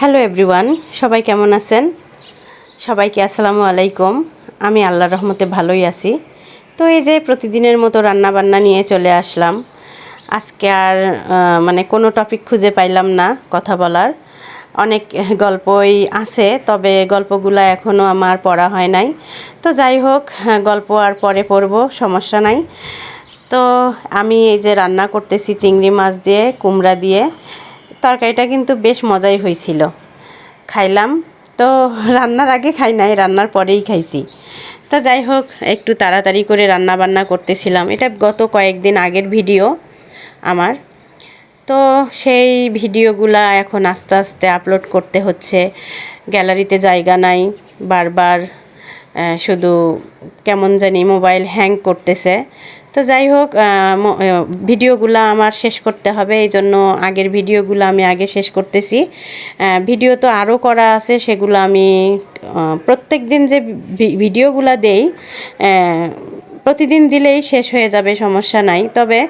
Hello everyone সবাই কেমন আছেন? সবাইকে আসসালামু আলাইকুম। আমি আল্লাহর রহমতে ভালোই আছি। তো এই যে প্রতিদিনের মতো রান্না বান্না নিয়ে চলে আসলাম। আজকে আর মানে কোনো টপিক খুঁজে পাইলাম না কথা বলার। অনেক গল্পই আছে তবে গল্পগুলো এখনও আমার পড়া হয় নাই। তো যাই হোক হ্যাঁ, গল্প আর পরে পড়ব সমস্যা নাই। তো আমি এই যে রান্না করতেছি চিংড়ি মাছ দিয়ে কুমড়া দিয়ে। তরকারিটা কিন্তু বেশ মজাই হয়েছিল। খাইলাম। তো রান্নার আগে খাই নাই, রান্নার পরেই খাইছি। তো যাই হোক, একটু তাড়াতাড়ি করে রান্না বান্না করতেছিলাম। এটা গত কয়েকদিন আগের ভিডিও আমার। তো সেই ভিডিওগুলা এখন আস্তে আস্তে আপলোড করতে হচ্ছে। গ্যালারিতে জায়গা নাই। বারবার শুধু কেমন জানি মোবাইল হ্যাং করতেছে। তো যাই হোক ভিডিওগুলো আমার শেষ করতে হবে, এই জন্য আগের ভিডিওগুলো আমি আগে শেষ করতেছি। ভিডিও তো আরও করা আছে, সেগুলো আমি প্রত্যেক দিন যে ভিডিওগুলো দেই প্রতিদিন দিলেই শেষ হয়ে যাবে, সমস্যা নাই। তবে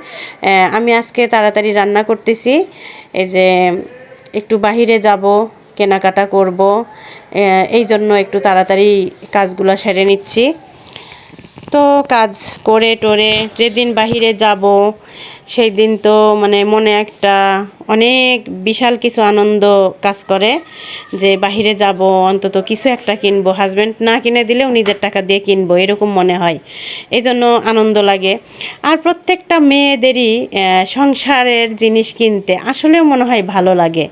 আমি আজকে তাড়াতাড়ি রান্না করতেছি, এই যে একটু বাহিরে যাব, কেনাকাটা করব এই জন্য একটু তাড়াতাড়ি কাজগুলো সেরে নিচ্ছি। তো কাজ করে টোরে, যেদিন বাহিরে যাব সেই দিন তো মানে মনে একটা অনেক বিশাল কিছু আনন্দ কাজ করে যে বাহিরে যাব, অন্তত কিছু একটা কিনবো হাজব্যান্ড না কিনে দিলেও নিজের টাকা দিয়ে কিনবো, এরকম মনে হয়। এই জন্য আনন্দ লাগে। আর প্রত্যেকটা মেয়েদেরই সংসারের জিনিস কিনতে আসলেও মনে হয় ভালো লাগে।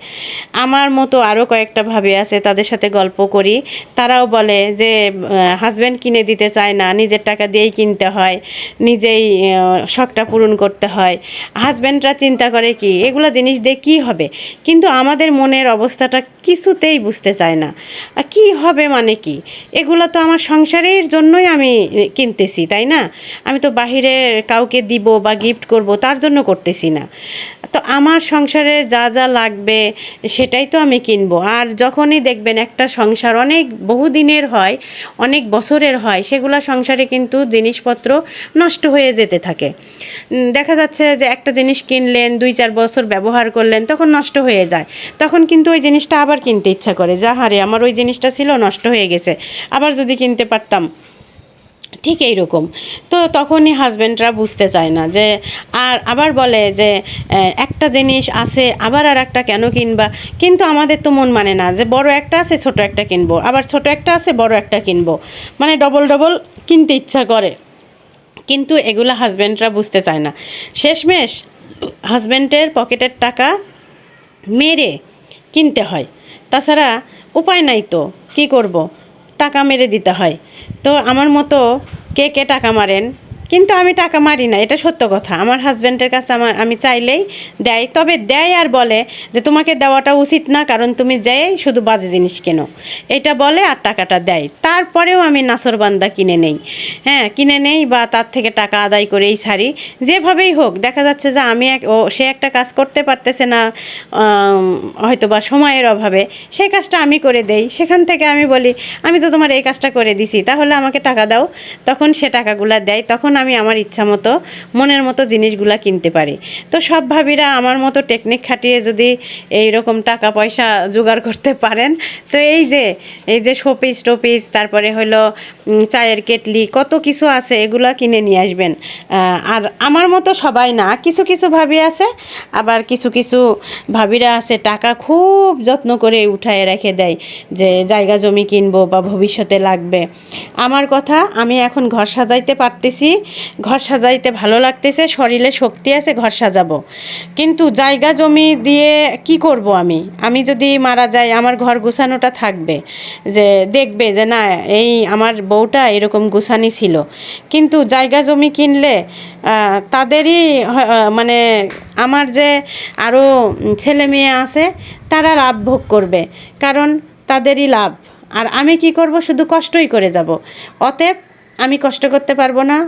আমার মতো আরও কয়েকটা ভাবে আছে, তাদের সাথে গল্প করি। তারাও বলে যে হাজব্যান্ড কিনে দিতে চায় না, নিজের টাকা দিয়েই কিনতে হয়, নিজেই শখটা পূরণ করতে হয়। হাজব্যান্ডরা চিন্তা করে কি, এগুলো জিনিস দিয়ে কী হবে? কিন্তু আমাদের মনের অবস্থাটা কিছুতেই বুঝতে চায় না। কী হবে মানে কি? এগুলো তো আমার সংসারের জন্যই আমি কিনতেছি, তাই না? আমি তো বাহিরে কাউকে দিব বা গিফট করব, তার জন্য করতেছি না। তো আমার সংসারে যা যা লাগবে সেটাই তো আমি কিনবো। আর যখনই দেখবেন একটা সংসার অনেক বহুদিনের হয়, অনেক বছরের হয়, সেগুলো সংসারে কিন্তু জিনিসপত্র নষ্ট হয়ে যেতে থাকে। দেখা যাচ্ছে যে একটা জিনিস কিনলেন, দুই চার বছর ব্যবহার করলেন, তখন নষ্ট হয়ে যায়। তখন কিন্তু ওই জিনিসটা আবার কিনতে ইচ্ছা করে, যা হারে আমার ওই জিনিসটা ছিল, নষ্ট হয়ে গেছে। আবার যদি কিনতে পারতাম ঠিক এইরকম। তো তখনই হাজব্যান্ডরা বুঝতে চায় না যে, আর আবার বলে যে একটা জিনিস আছে, আবার আর একটা কেন কিনবা? কিন্তু আমাদের তো মন মানে না যে, বড় একটা আছে, ছোট একটা কিনবো। আবার ছোট একটা আছে, বড় একটা কিনবো। মানে ডবল ডবল কিনতে ইচ্ছা করে। কিন্তু এগুলো হাজব্যান্ডরা বুঝতে চায় না। শেষমেশ হাজব্যান্ডের পকেটের টাকা মেরে কিনতে হয়। তাছাড়া উপায় নাই তো, কি করব? টাকা মেরে দিতে হয়। তো আমার মতো কে কে টাকা মারেন? কিন্তু আমি টাকা মারি না, এটা সত্য কথা। আমার হাজব্যান্ডের কাছে আমার আমি চাইলেই দেয়, তবে দেয় আর বলে যে তোমাকে দেওয়াটা উচিত না, কারণ তুমি যেই শুধু বাজে জিনিস কেনো। এটা বলে আর টাকাটা দেয়। তারপরেও আমি নাসরবান্দা কিনে নেই। হ্যাঁ কিনে নেই বা তার থেকে টাকা আদায় করেই ছাড়ি। যেভাবেই হোক, দেখা যাচ্ছে যে আমি এক ও, সে একটা কাজ করতে পারতেছে না হয়তো বা সময়ের অভাবে। সেই কাজটা আমি করে দেই। সেখান থেকে আমি বলি, আমি তো তোমার এই কাজটা করে দিছি, তাহলে আমাকে টাকা দাও। তখন সে টাকাগুলা দেয়। তখন আমি আমার ইচ্ছা মতো, মনের মতো জিনিসগুলা কিনতে পারি। তো সব ভাবিরা আমার মতো টেকনিক খাটিয়ে যদি এই রকম টাকা পয়সা জোগাড় করতে পারেন, তো এই যে এই যে শোপিস টোপিস, তারপরে হলো চায়ের কেটলি, কত কিছু আছে, এগুলা কিনে নিয়ে আসবেন। আর আমার মতো সবাই না, কিছু কিছু ভাবি আছে, আবার কিছু কিছু ভাবিরা আছে, টাকা খুব যত্ন করে উঠায় রেখে দেয়, যে জায়গা জমি কিনবো বা ভবিষ্যতে লাগবে। আমার কথা, আমি এখন ঘর সাজাইতে পারতেছি ঘর সাজাইতে ভালো লাগতেছে, শরীরে শক্তি আছে, ঘর সাজাবো। কিন্তু জায়গা জমি দিয়ে কি করব আমি? আমি যদি মারা যাই, আমার ঘর গুছানোটা থাকবে। যে দেখবে যে না, এই আমার বউটা এরকম গুছানি ছিল। কিন্তু জায়গা জমি কিনলে তাদেরই মানে আমার যে আরও ছেলে মেয়ে আছে, তারা লাভ ভোগ করবে। কারণ তাদেরই লাভ। আর আমি কি করব? শুধু কষ্টই করে যাব। অতএব আমি কষ্ট করতে পারব না।